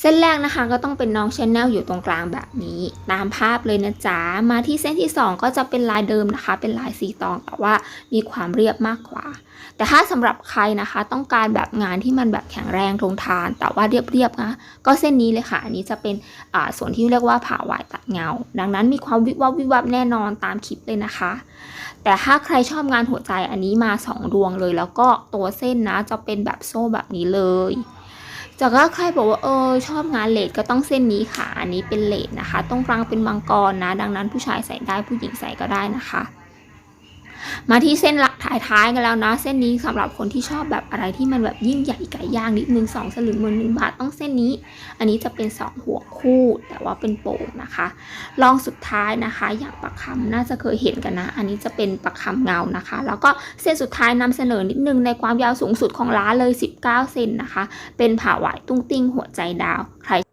เส้นแรกนะคะก็ต้องเป็นน้องชแนลอยู่ตรงกลางแบบนี้ ตามภาพเลยนะจ๊ะ มาที่เส้นที่ 2 ก็จะเป็นลายเดิมนะคะ เป็นลายสีตองแต่ว่ามีความเรียบมากกว่า แต่ถ้าสำหรับใครนะคะ ต้องการแบบงานที่มันแบบแข็งแรงทนทาน แต่ว่าเรียบๆนะก็เส้นนี้เลยค่ะ อันนี้จะเป็นอ่าส่วนที่เรียกว่าผ่าวายตัดเงา ดังนั้นมีความวิบวับวิบวับแน่นอนตามคลิปเลยนะคะ แต่ถ้าใครชอบงานหัวใจอันนี้มาสองดวงเลย แล้วก็ตัวเส้นนะจะเป็นแบบโซ่แบบนี้เลย จากก็ใครบอกว่าเออชอบงานเลดก็ต้องเส้นนี้ค่ะ อันนี้เป็นเลดนะคะตรงกลางเป็นมังกรนะ ดังนั้นผู้ชายใส่ได้ผู้หญิงใส่ก็ได้นะคะ มาที่เส้นหลักท้ายๆกันแล้วนะ เส้นนี้สำหรับคนที่ชอบแบบอะไรที่มันแบบยิ่งใหญ่ไก่ย่างนิดนึงสองสลึงหมื่นหนึ่งบาทต้องเส้นนี้ อันนี้จะเป็นสองหัวคู่ แต่ว่าเป็นโป่งนะคะลองสุดท้ายนะคะ อย่างปักคำน่าจะเคยเห็นกันนะ อันนี้จะเป็นปักคำเงานะคะ แล้วก็เส้นสุดท้ายนำเสนอนิดนึงในความยาวสูงสุดของร้านเลย 19 เซนนะคะ เป็นผ่าหวายตุ้งติ้งหัวใจดาวใคร